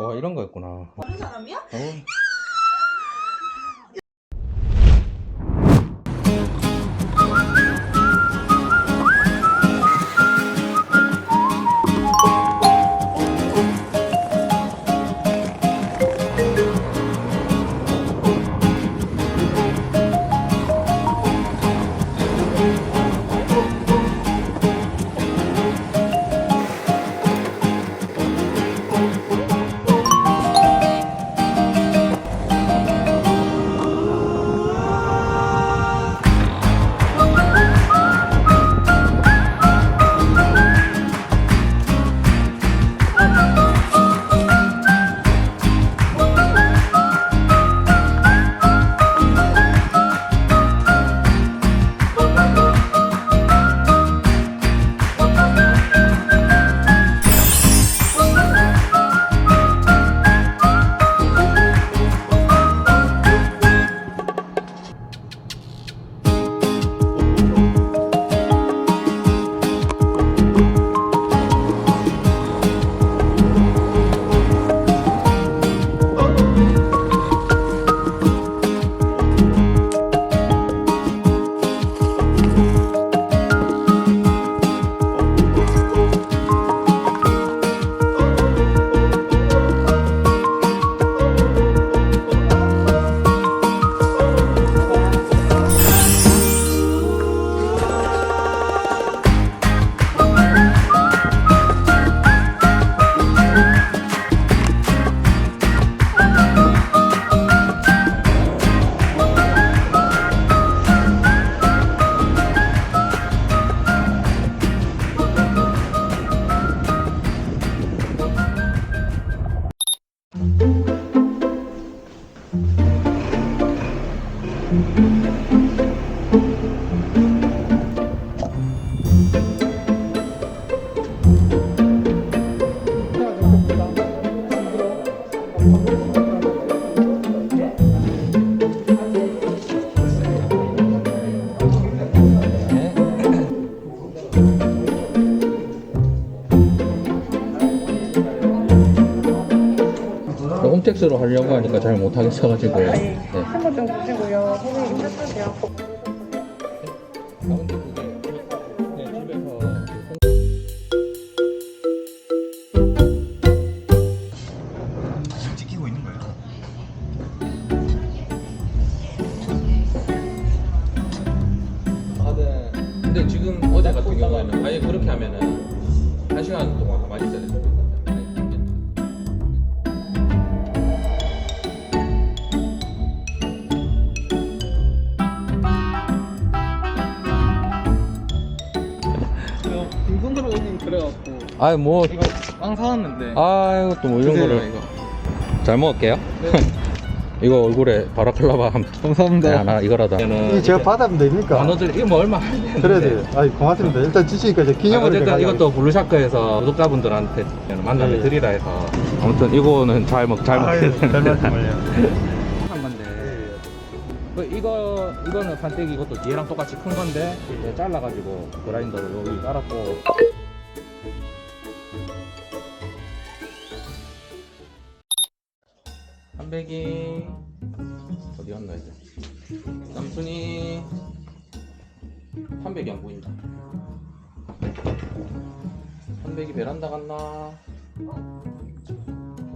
와 이런 거였구나. 다른 사람이야? 어. thank mm-hmm. you 홈택스로 하려고 하니까 잘 못하겠어가지고. 네. 한번 좀 보시고요. 선생님 찾으세요. 들어오긴 그래갖고 아이 뭐, 이거 빵 사왔는데 아이고 또 뭐 이런 드세요, 거를 이거 잘 먹을게요. 이거 얼굴에 바라클라바 한 감사합니다 하나 이거라도. 이게 제가 받으면 됩니까? 만원들 이거 뭐 얼마 안 되는데. 그래야 돼요. 아이 고맙습니다. 일단 주시니까 아, 기념으로 어쨌든 제가 이것도 블루샤크에서 구독자분들한테 만남을 네. 드리라 해서 아무튼 이거는 잘 먹, 잘 아유, 먹겠습니다. 별 말씀을요. 한 건데 그 이거 이거는 판때기 이것도 얘랑 똑같이 큰 건데 이제 잘라가지고 그라인더로 여기 깔았고 한백이 어디 갔나 이제 남순이 한백이 안 보인다 한백이 베란다 갔나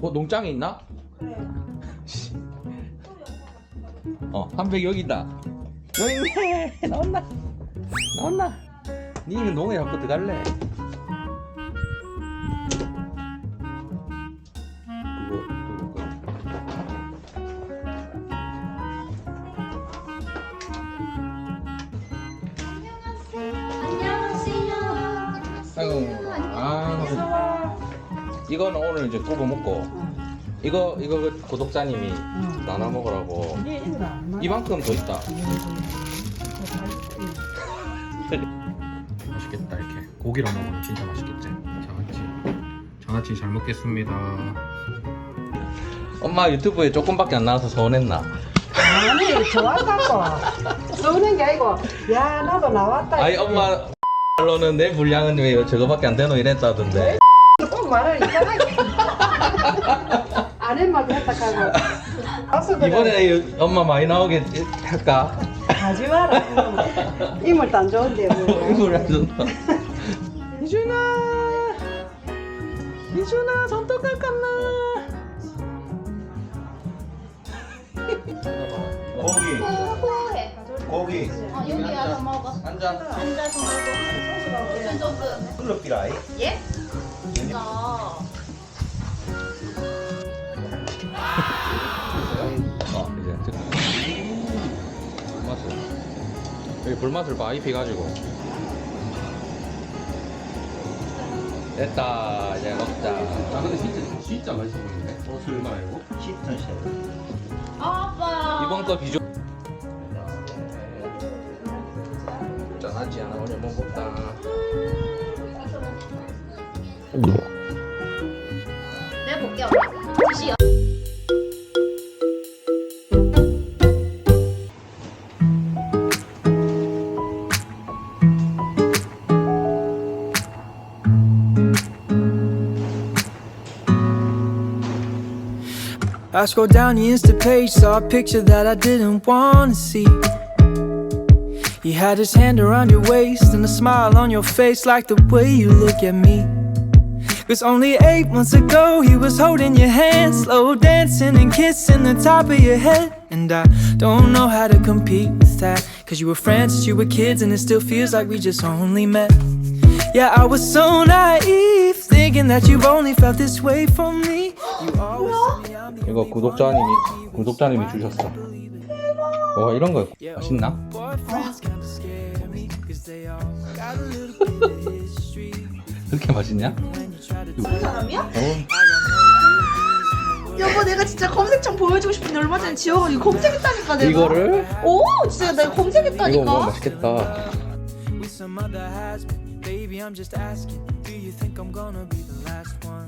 어 농장에 있나? 어, 한백 여기 있다. 여기 있네. 나온나? 나온나? 니는 농에 자꾸 들어갈래? 이거는 오늘 이제 구워 먹고, 이거, 이거 그 구독자님이 나눠 먹으라고. 이만큼 더 있다. 맛있겠다 이렇게 고기랑 먹으면 진짜 맛있겠지. 장아찌. 장아찌 잘 먹겠습니다. 엄마 유튜브에 조금밖에 안 나와서 서운했나? 아니 좋았다고 쏘는 게 아니고 야 나도 나왔다 아니 엄마 말로는 내 분량은 왜 저거밖에 안 되노 이랬다던데. 꼭 말을 이상하게 아내만 했다 하고. 이번에 이 엄마 많이 나오게 할까? 하지 마라. 이물도 안 좋은데 뭐. 이걸 안 준다. 이준아, 이준아 손톱 깎았나? 고기 호호해. 고기 어, 여기 와서 먹어. 앉아. 앉아서 먹어. 소스. 흘러비라이 예? 어, 이제 불맛을 여기 불맛을 많이 피가지고 됐다 이제 먹자. 아 근데 진짜 진짜 맛있어 보이네. 어, 술 말고. 시튼 셰프 아, 아빠. 이번 거 비주. 짠하지 않아 오늘 먹었다. 내가 볼게, 엄마. 지시요. I scrolled down the Insta page, saw a picture that I didn't want to see. You had his hand around your waist and a smile on your face, like the way you look at me. Cause only eight months ago, he was holding your hand, slow dancing and kissing the top of your head. And I don't know how to compete with that. Cause you were friends since you were kids, and it still feels like we just only met. Yeah, I was so naive, thinking that you've only felt this way for me. You always tell me I'm the 이거 only 구독자님이 one 구독자님이 주셨어. 와 이런 거 맛있나? 그렇게 맛있냐? To 사람이야? 어, 여보, 내가 진짜 검색창 보여주고 싶은데 얼마 전에 지워가 이거 검색했다니까, 내가. 이거를 오, 진짜 내가 이거 검색했다니까. 맛있겠다. with some other has been. Baby, I'm just asking, do you think I'm gonna be the last one?